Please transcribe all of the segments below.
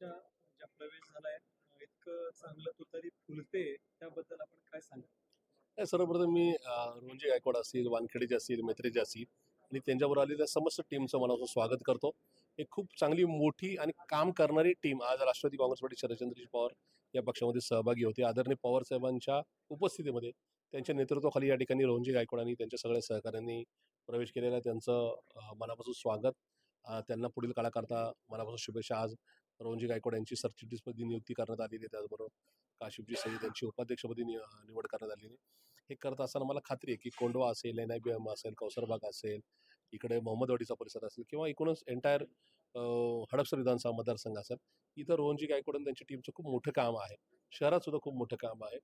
पक्षा ज्या प्रवेश झालाय इतकं चांगलं तुतारी फुलते त्याबद्दल आपण काय सांगा सर्वप्रथम मी अं, रोंजे गायकवाड असतील वानखेडेचे असतील मैत्रीचे असतील आणि त्यांच्याबरोबर आलेल्या समस्त टीमचं मनापासून स्वागत करतो. एक खूप चांगली मोठी आणि काम करणारी टीम आज राष्ट्रवादी काँग्रेस पार्टी शरदचंद्रजी पवार या पक्षामध्ये सहभागी होते. आदरणीय पवार साहेबांच्या उपस्थितीमध्ये त्यांच्या नेतृत्वाखाली या ठिकाणी रोहनजी गायकवाड आणि त्यांच्या सगळ्या सहकाऱ्यांनी प्रवेश केलेला त्यांचं मनापासून स्वागत. त्यांना पुढील काळाकरता मनापासून शुभेच्छा. आज रोहनजी गायकवाड यांची सरचिटणीसपदी नियुक्ती करण्यात आलेली आहे त्याचबरोबर काशिफजी सईद यांची उपाध्यक्षपदी नि- निवड करण्यात आलेली आहे. हे करत असताना मला खात्री आहे की कोंडवा असेल एन आय बी एम असेल कौसरबाग असेल इकडे मोहम्मदवाडीचा परिसर असेल किंवा एकूणच एंटायर हडपसर विधानसभा मतदारसंघ असेल इथं रोहनजी गायकवाड आणि त्यांच्या टीमचं खूप मोठं काम आहे. शहरात सुद्धा खूप मोठं काम आहे.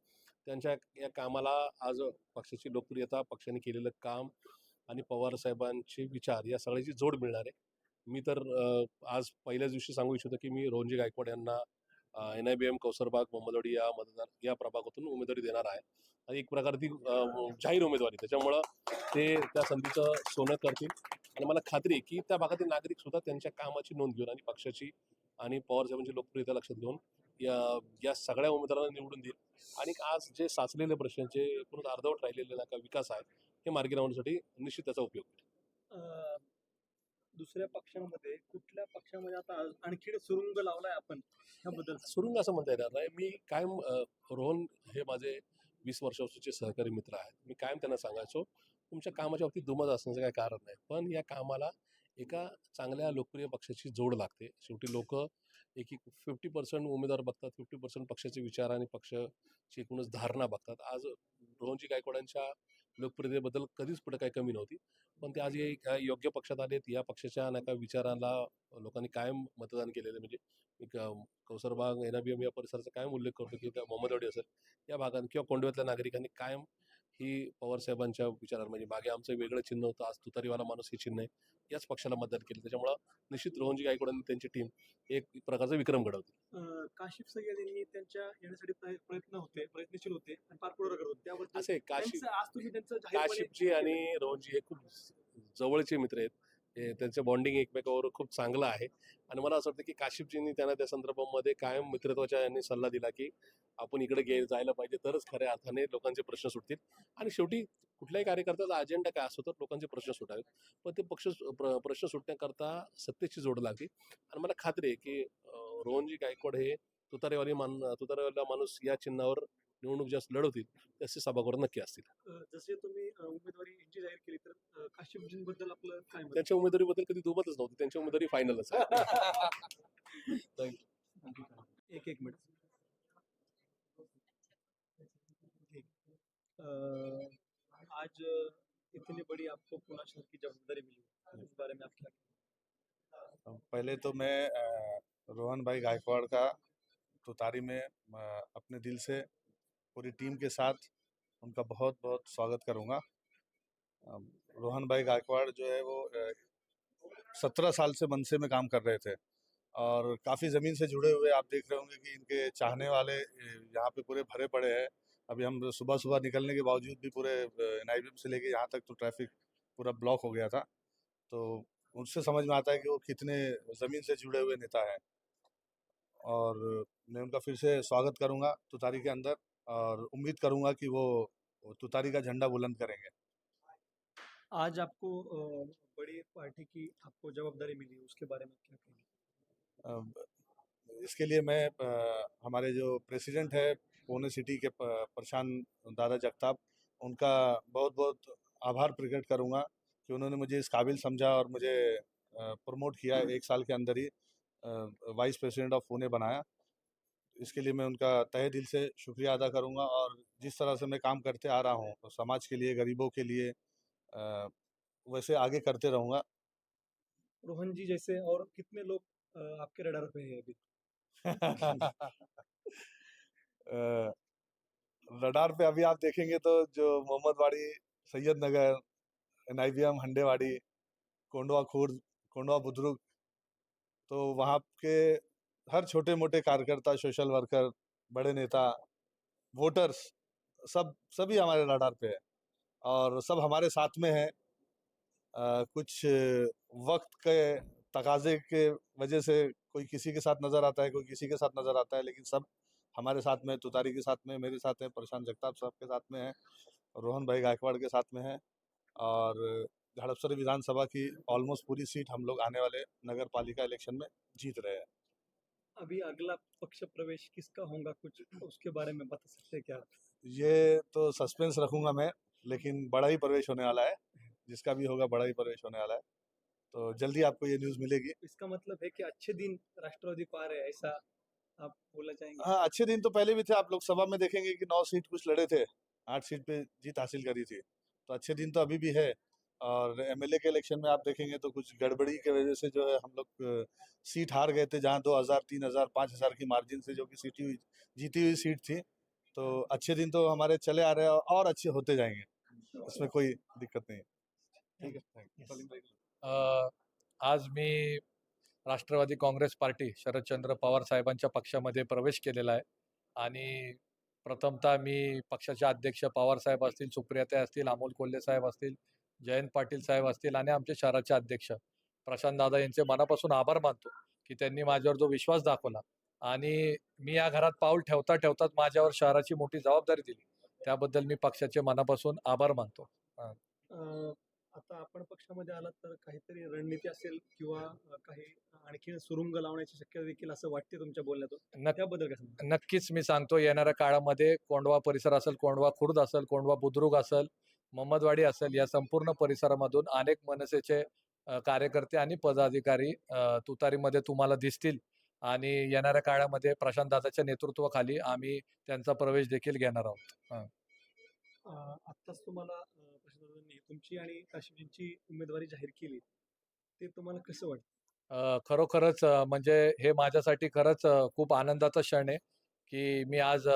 त्यांच्या या कामाला आज पक्षाची लोकप्रियता पक्षाने केलेलं काम आणि पवार साहेबांचे विचार या सगळ्याची जोड मिळणार आहे. मी तर आज पहिल्याच दिवशी सांगू इच्छितो की मी रोहनजी गायकवाड यांना N I B M Kausarbagh Mohammadwadi या मतदार या प्रभागातून उमेदवारी देणार आहे. आणि एक प्रकार ती जाहीर उमेदवारी. त्याच्यामुळं ते त्या संधीचं सोनं करतील. आणि मला खात्री आहे की त्या भागातील नागरिक सुद्धा त्यांच्या कामाची नोंद घेऊन आणि पक्षाची आणि पवार साहेबांची लोकप्रियता लक्षात घेऊन या या सगळ्या उमेदवारांना निवडून देईल. आणि आज जे साचलेले प्रश्न जे पूर्ण अर्धवट राहिलेले ना का विकास आहे हे मार्गी लावण्यासाठी निश्चित त्याचा उपयोग होईल. दुसऱ्या पक्षामध्ये कुठल्या पक्षामध्ये आता आणखी सुरुंग लावलाय आपण याबद्दल? सुरुंग असं म्हणता येणार नाही. मी कायम रोहन हे माझे वीस वर्षाचे सहकारी मित्र आहेत. मी कायम त्यांना सांगायचो तुमच्या कामाच्या बाबतीत दुमत असण्याचं काही कारण नाही पण या कामाला एका चांगल्या लोकप्रिय पक्षाची जोड लागते. शेवटी लोक एक एक फिफ्टी पर्सेंट उमेदवार बघतात फिफ्टी पर्सेंट पक्षाचे विचार आणि पक्षाची एकूणच धारणा बघतात. आज रोहनजी गायकवाडांच्या लोकप्रियतेबद्दल कधीच पुढे काही कमी नव्हती. पण ते आज हे योग्य पक्षात आलेत या पक्षाच्या नका विचाराला लोकांनी कायम मतदान केलेलं म्हणजे मी कौसरबाग एनआयबीएम या परिसराचा कायम उल्लेख करतो की त्या मोहम्मदवाडी असेल या भागात किंवा कोंडव्यातल्या नागरिकांनी कायम ही पवार साहेबांच्या विचारात म्हणजे मागे आमचं वेगळं चिन्ह होतं आज तुतारीवाला माणूस हे चिन्ह आहे याच पक्षाला मतदान केलं. त्याच्यामुळं निश्चित रोहनजी गायकवाड आणि त्यांची टीम एक प्रकारचा विक्रम घडवतील अं, काशिफ सय्यद यांनी त्यांच्या येण्यासाठी प्रय- प्रयत्न होते प्रयत्नशील होते आणि पार पुढे करत होते. त्याबद्दल असे काशी त्यांचं- आज तुम्ही त्यांचं जाहीरपणे- काशिफजी आणि रोहनजी हे खूप जवळचे मित्र आहेत. त्यांचं बॉन्डिंग एकमेकावर खूप चांगलं आहे. आणि मला असं वाटतं की काशिपजींनी त्यांना त्या संदर्भामध्ये कायम मित्रत्वाच्या यांनी सल्ला दिला की आपण इकडे गे जायला पाहिजे तरच खऱ्या अर्थाने लोकांचे प्रश्न सुटतील. आणि शेवटी कुठल्याही कार्यकर्त्याचा अजेंडा काय असतो तर लोकांचे प्रश्न सुटावेत. पण ते पक्ष प्र- प्रश्न सुटण्याकरता सत्तेची जोड लागली. आणि मला खात्री आहे की रोहनजी गायकवाड हे तुतारेवाली मान तुतारेवाला माणूस या चिन्हावर निवडणूक जास्त लढवतील तसे सभागृहात नक्की असतील. जसे तुम्ही उमेदवारी यांची जाहीर केली तर काशिफजींबद्दल आपलं काय त्यांच्या उमेदवारीबद्दल कधी दुमतच नव्हती त्यांची उमेदवारी फायनलच एक एक मिनट. आज इतनी बड़ी आपको पुना शहर की जवाबदारी मिली इस बारे में आप क्या पहले तो मैं रोहन भाई गायकवाड़ का तुतारी में अपने दिल से पूरी टीम के साथ उनका बहुत बहुत स्वागत करूँगा। रोहन भाई गायकवाड़ जो है वो सत्रह साल से मनसे में काम कर रहे थे और काफ़ी ज़मीन से जुड़े हुए आप देख रहे होंगे कि इनके चाहने वाले यहाँ पे पूरे भरे पड़े हैं। अभी हम सुबह सुबह निकलने के बावजूद भी पूरे एन से लेके यहाँ तक तो ट्रैफ़िक पूरा ब्लॉक हो गया था। तो उससे समझ में आता है कि वो कितने ज़मीन से जुड़े हुए नेता हैं। और मैं उनका फिर से स्वागत करूँगा तुतारी के अंदर। और उम्मीद करूँगा कि वो तुतारी का झंडा बुलंद करेंगे। आज आपको बड़ी पार्टी की आपको जवाबदारी मिली उसके बारे में क्या कहेंगे इसके लिए मैं हमारे जो प्रेसिडेंट है पुणे सिटी के प्रशांत दादा जगताप उनका बहुत बहुत आभार प्रकट करूँगा कि उन्होंने मुझे इस काबिल समझा और मुझे प्रमोट किया एक साल के अंदर ही वाइस प्रेसिडेंट ऑफ़ पुणे बनाया। इसके लिए मैं उनका तहे दिल से शुक्रिया अदा करूँगा और जिस तरह से मैं काम करते आ रहा हूँ तो समाज के लिए गरीबों के लिए अ, वैसे आगे करते रहूँगा। रोहन जी जैसे और कितने लोग आपके रडार पे है अभी? रडार पे अभी आप देखेंगे तो जो Mohammadwadi Syed Nagar N I B M Handewadi Kondhwa Khurd Kondhwa Budruk तो वहाँ के हर छोटे मोटे कार्यकर्ता, सोशल वर्कर, बड़े नेता, वोटर्स, सब, सभी हमारे रडार पे है और सब हमारे साथ में है। कुछ वक्त के तकाजे के वजह से कोई किसी के साथ नज़र आता है, कोई किसी के साथ नज़र आता है, लेकिन सब हमारे साथ में तुतारी के साथ में मेरे साथ है प्रशांत जगताप साहब के साथ में है, रोहन भाई गायकवाड़ के साथ में है और हड़पसर विधानसभा की ऑलमोस्ट पूरी सीट हम लोग आने वाले नगर पालिका इलेक्शन में जीत रहे हैं। अभी अगला पक्ष प्रवेश किसका होगा कुछ उसके बारे में बता सकते क्या? ये तो सस्पेंस रखूँगा मैं लेकिन बड़ा ही प्रवेश होने वाला है। जिसका भी होगा बड़ा ही प्रवेश होने वाला है। तो जल्दी आपको ये न्यूज़ मिलेगी। इसका मतलब है कि अच्छे दिन राष्ट्रवादी आ रहे ऐसा आप बोलना चाहेंगे हाँ अच्छे दिन तो पहले भी थे। आप लोकसभा में देखेंगे कि नौ सीट कुछ लड़े थे। आठ सीट पे जीत हासिल करी थी। तो अच्छे दिन तो अभी भी है। और एमएलए के इलेक्शन में आप देखेंगे तो कुछ गड़बड़ी की वजह से जो है हम लोग सीट हार गए थे जहाँ दो हज़ार तीन हज़ार पाँच हज़ार की मार्जिन से जो कि सीटी हुई जीती हुई सीट थी। तो अच्छे दिन तो हमारे चले आ रहे हैं और अच्छे होते जाएँगे। इसमें कोई दिक्कत नहीं ठीक है आज मी राष्ट्रवादी काँग्रेस पार्टी शरदचंद्र पवार साहेबांच्या पक्षामध्ये प्रवेश केलेला आहे आणि प्रथमतः मी पक्षाचे अध्यक्ष पवार साहेब असतील सुप्रियाताई असतील अमोल कोल्हे साहेब असतील जयंत पाटील साहेब असतील आणि आमचे शहराचे अध्यक्ष. प्रशांत दादा यांचे मनापासून आभार मानतो की त्यांनी माझ्यावर जो विश्वास दाखवला आणि मी या घरात पाऊल ठेवता ठेवताच माझ्यावर शहराची मोठी जबाबदारी दिली. त्याबद्दल मी पक्षाचे मनापासून आभार मानतो. आता आपण पक्षामध्ये आलात तर काहीतरी रणनीती असेल किंवा काही आणखी सुरुंग लावण्याची शक्यता देखील असं वाटते तुमच्या बोलण्यातून? त्याबद्दल? नक्कीच मी सांगतो येणाऱ्या काळामध्ये कोंडवा परिसर असेल कोंडवा खुर्द असेल कोंडवा बुद्रुक असेल मोहम्मदवाडी असेल या संपूर्ण परिसरामधून अनेक मनसेचे कार्यकर्ते आणि पदाधिकारी तुतारीमध्ये तुम्हाला दिसतील. आणि येणाऱ्या काळामध्ये प्रशांत दादाच्या नेतृत्वाखाली आम्ही त्यांचा प्रवेश देखील घेणार आहोत. आत्ताच तुम्हाला तुमची आणि काशीजींची उमेदवारी जाहीर केली. ते तुम्हाला कसं वाटतं? खरोखरच म्हणजे हे माझ्यासाठी खरंच खूप आनंदाचा क्षण आहे की मी आज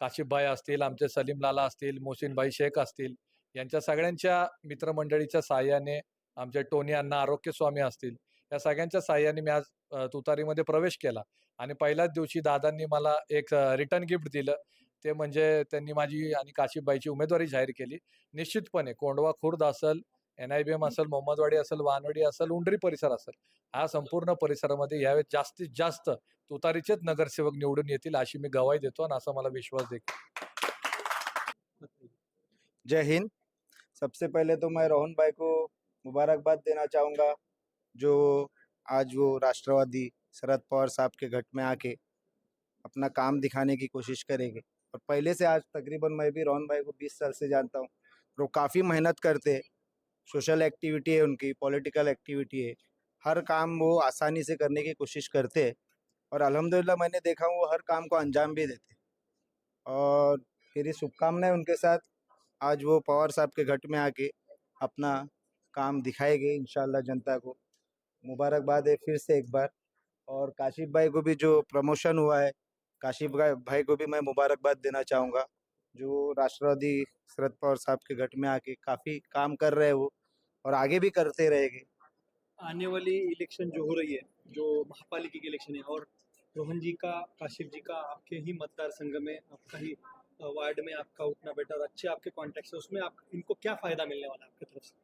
काशिफभाई असतील आमचे सलीम लाला असतील मोहसिनभाई शेख असतील यांच्या सगळ्यांच्या मित्रमंडळीच्या साहाय्याने आमचे टोनी अण्णा आरोग्य स्वामी असतील या सगळ्यांच्या साहाय्याने मी आज तुतारीमध्ये प्रवेश केला. आणि पहिल्याच दिवशी दादांनी मला एक रिटर्न गिफ्ट दिलं. ते म्हणजे त्यांनी माझी आणि काशिफबाईची उमेदवारी जाहीर केली. निश्चितपणे कोंडवा खुर्द असेल एन आय बी एम असेल मोहम्मदवाडी असेल वानवडी असेल उंडरी परिसर असेल हा संपूर्ण परिसरामध्ये यावेळेस जास्तीत जास्त तुतारीचेच नगरसेवक निवडून येतील अशी मी गवाही देतो आणि असा मला विश्वास देखील. जय हिंद. सबसे पहले तो मैं रोहन भाई को मुबारकबाद देना चाहूँगा, जो आज वो राष्ट्रवादी शरद पवार साहब के घट में आके अपना काम दिखाने की कोशिश करेंगे। और पहले से आज तकरीबन मैं भी रोहन भाई को 20 साल से जानता हूँ। वो काफ़ी मेहनत करते हैं। सोशल एक्टिविटी है उनकी, पॉलिटिकल एक्टिविटी है। हर काम वो आसानी से करने की कोशिश करते हैं। और अल्हम्दुलिल्लाह मैंने देखा वो हर काम को अंजाम भी देते और मेरी शुभकामनाएँ उनके साथ। आज वो पवार साहब के घट में आके अपना काम दिखाएँगे इंशाल्लाह जनता को। मुबारकबाद है फिर से एक बार। और काशिफ भाई को भी जो प्रमोशन हुआ है, काशिफ भाई को भी मैं मुबारकबाद देना चाहूँगा, जो राष्ट्रवादी शरद पवार साहब के घट में आके काफ़ी काम कर रहे हैं वो और आगे भी करते रहेंगे। आने वाली इलेक्शन जो हो रही है, जो महापालिका की इलेक्शन है और रोहन जी का, काशिफ जी का आपके ही मतदार संघ में आपका ही वार्ड में आपका उठना बैठा और अच्छे आपके कॉन्टेक्ट है, उसमें आप, इनको क्या फ़ायदा मिलने वाला है आपकी तरफ़ से?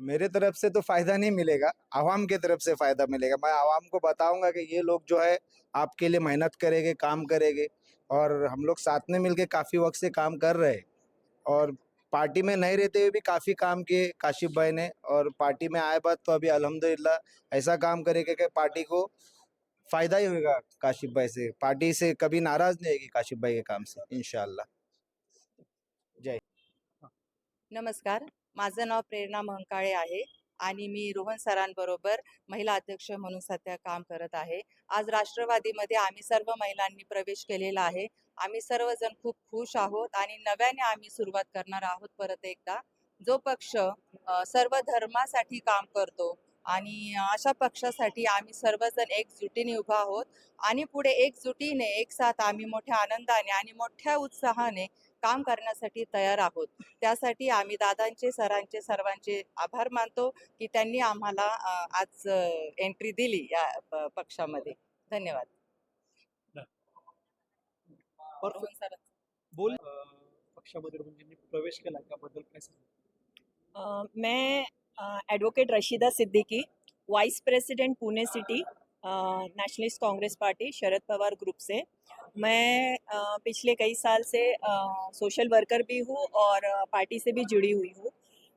मेरे तरफ़ से तो फ़ायदा नहीं मिलेगा, आवाम के तरफ़ से फ़ायदा मिलेगा। मैं आवाम को बताऊँगा कि ये लोग जो है, आपके लिए मेहनत करेंगे, काम करेंगे और हम लोग साथ में मिलके काफ़ी वक्त से काम कर रहे और पार्टी में नहीं रहते हुए भी काफ़ी काम किए काशिफ भाई ने और पार्टी में आए बाद तो अभी अल्हम्दुलिल्लाह ऐसा काम करेंगे कि पार्टी को फ़ायदा ही होगा काशिफ भाई से। पार्टी से कभी नाराज़ नहीं होगी काशिफ भाई के काम से इनशाला नमस्कार माझं नाव प्रेरणा महंकाळे आहे आणि मी रोहन सरांबरोबर महिला अध्यक्ष म्हणून सध्या काम करत आहे. आज राष्ट्रवादीमध्ये आम्ही सर्व महिलांनी प्रवेश केलेला आहे. आम्ही सर्वजण खूप खुश आहोत आणि नव्याने आम्ही सुरुवात करणार आहोत परत एकदा. जो पक्ष सर्व धर्मासाठी काम करतो आणि अशा पक्षासाठी आम्ही सर्वजण एकजुटीने उभा आहोत. आणि पुढे एकजुटीने एक साथ आम्ही मोठ्या आनंदाने आणि मोठ्या उत्साहाने काम करण्यासाठी तयार आहोत. त्यासाठी आम्ही दादांचे सरांचे सर्वांचे आभार मानतो की त्यांनी आम्हाला आज एंट्री दिली या प- पक्षामध्ये. धन्यवाद. बोल. पक्षामध्ये रोहनजींनी प्रवेश केला त्याबद्दल काय मैं advocate Rashida Siddiqui vice president Pune city nationalist Congress party Sharad Pawar group से। मैं आ, पिछले कई साल से सोशल वर्कर भी हूँ और पार्टी से भी जुड़ी हुई हूँ।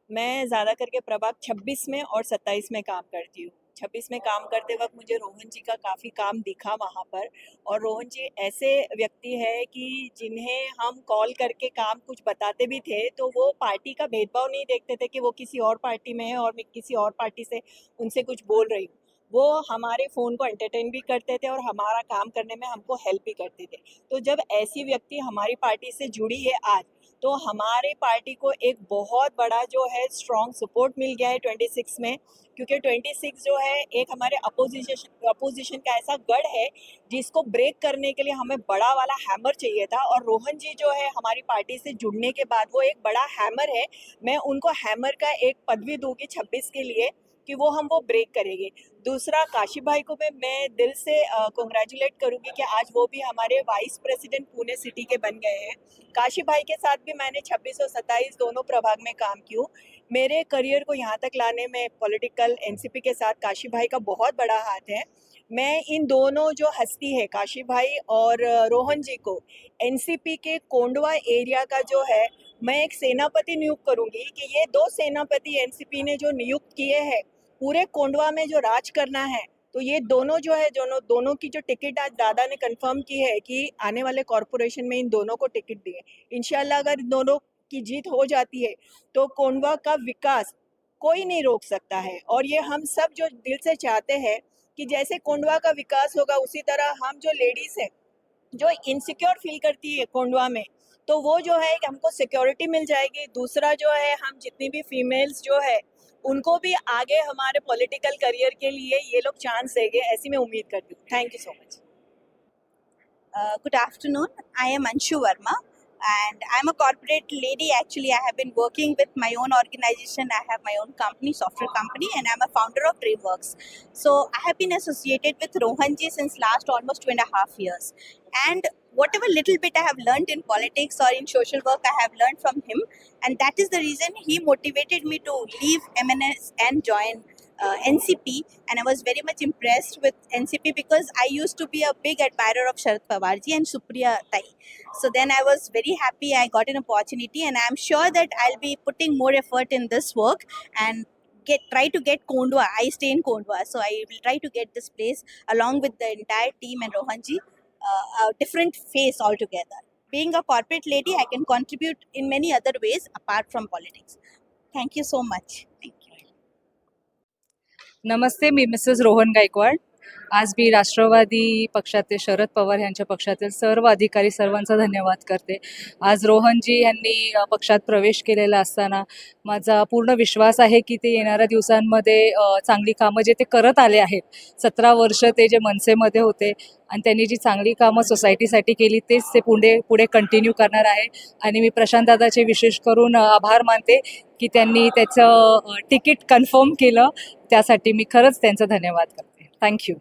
मैं ज़्यादा करके प्रभाग 26 में और 27 में काम करती हूँ। 26 में काम करते वक्त मुझे रोहन जी का काफ़ी काम दिखा वहाँ पर और रोहन जी ऐसे व्यक्ति है कि जिन्हें हम कॉल करके काम कुछ बताते भी थे तो वो पार्टी का भेदभाव नहीं देखते थे कि वो किसी और पार्टी में है और मैं किसी और पार्टी से उनसे कुछ बोल रही हूँ। वो हमारे फ़ोन को एंटरटेन भी करते थे और हमारा काम करने में हमको हेल्प भी करते थे। तो जब ऐसी व्यक्ति हमारी पार्टी से जुड़ी है आज तो हमारे पार्टी को एक बहुत बड़ा जो है स्ट्रॉन्ग सपोर्ट मिल गया है ट्वेंटी सिक्स में, क्योंकि ट्वेंटी सिक्स जो है एक हमारे अपोजिशन अपोजिशन का ऐसा गढ़ है जिसको ब्रेक करने के लिए हमें बड़ा वाला हैमर चाहिए था और रोहन जी जो है हमारी पार्टी से जुड़ने के बाद वो एक बड़ा हैमर है। मैं उनको हैमर का एक पदवी दूँगी छब्बीस के लिए। कि वो हम वो ब्रेक करेंगे। दूसरा काशी भाई को मैं मैं दिल से कॉन्ग्रेचुलेट करूँगी कि आज वो भी हमारे वाइस प्रेसिडेंट पुणे सिटी के बन गए हैं। काशी भाई के साथ भी मैंने 26 और 27 दोनों प्रभाग में काम किया। मेरे करियर को यहाँ तक लाने में पॉलिटिकल एनसीपी के साथ काशी भाई का बहुत बड़ा हाथ है। मैं इन दोनों जो हस्ती है काशी भाई और रोहन जी को एनसीपी के कोंडवा एरिया का जो है, मैं एक सेनापति नियुक्त करूँगी कि ये दो सेनापति एनसीपी ने जो नियुक्त किए हैं पूरे कोंडवा में जो राज करना है तो ये दोनों जो है, दोनों दोनों की जो टिकट आज दादा ने कंफर्म की है कि आने वाले कॉरपोरेशन में इन दोनों को टिकट दिए इंशाल्लाह अगर दोनों की जीत हो जाती है तो कोंडवा का विकास कोई नहीं रोक सकता है। और ये हम सब जो दिल से चाहते हैं कि जैसे कोंडवा का विकास होगा, उसी तरह हम जो लेडीज़ हैं, जो इनसिक्योर फील करती है कोंडवा में तो वो जो है, हमको सिक्योरिटी मिल जाएगी। दूसरा जो है, हम जितनी भी फीमेल्स जो है उनको भी आगे हमारे पॉलिटिकल करियर के लिए ये लोग चांस देंगे, ऐसी मैं उम्मीद करती हूँ। Thank you so much good afternoon I am Anshu Verma and I am a corporate lady actually I have been working with my own organisation I have my own company software company and I am a founder of Dream so I have been associated with Rohan ji since last almost two and half years And whatever little bit I have learned in politics or in social work, I have learned from him. And that is the reason he motivated me to leave MNS and join uh, NCP, and I was very much impressed with NCP because I used to be a big admirer of Sharad Pawarji and Supriya Tai. So then I was very happy I got an opportunity, and I'm sure that I'll be putting more effort in this work and get try to get Kondwa. I stay in Kondwa, so I will try to get this place along with the entire team and Rohanji uh, a different face altogether. Being a corporate lady, I can contribute in many other ways apart from politics. Thank you so much. Thank you. Namaste, me Mrs. Rohan Gaikwad. आज मी राष्ट्रवादी पक्षाचे शरद पवार यांच्या पक्षातील सर्व अधिकारी सर्वांचा धन्यवाद करते. आज रोहनजी यांनी पक्षात प्रवेश केलेला असताना माझा पूर्ण विश्वास आहे की ते येणाऱ्या दिवसांमध्ये चांगली कामं जे ते करत आले आहेत सतरा वर्ष ते जे मनसेमध्ये होते आणि त्यांनी जी चांगली कामं सोसायटीसाठी केली तेच ते पुढे पुढे कंटिन्यू करणार आहे. आणि मी प्रशांत दादाचे विशेष करून आभार मानते की त्यांनी त्याचं तिकीट कन्फर्म केलं. त्यासाठी मी खरंच त्यांचा धन्यवाद करते. थँक्यू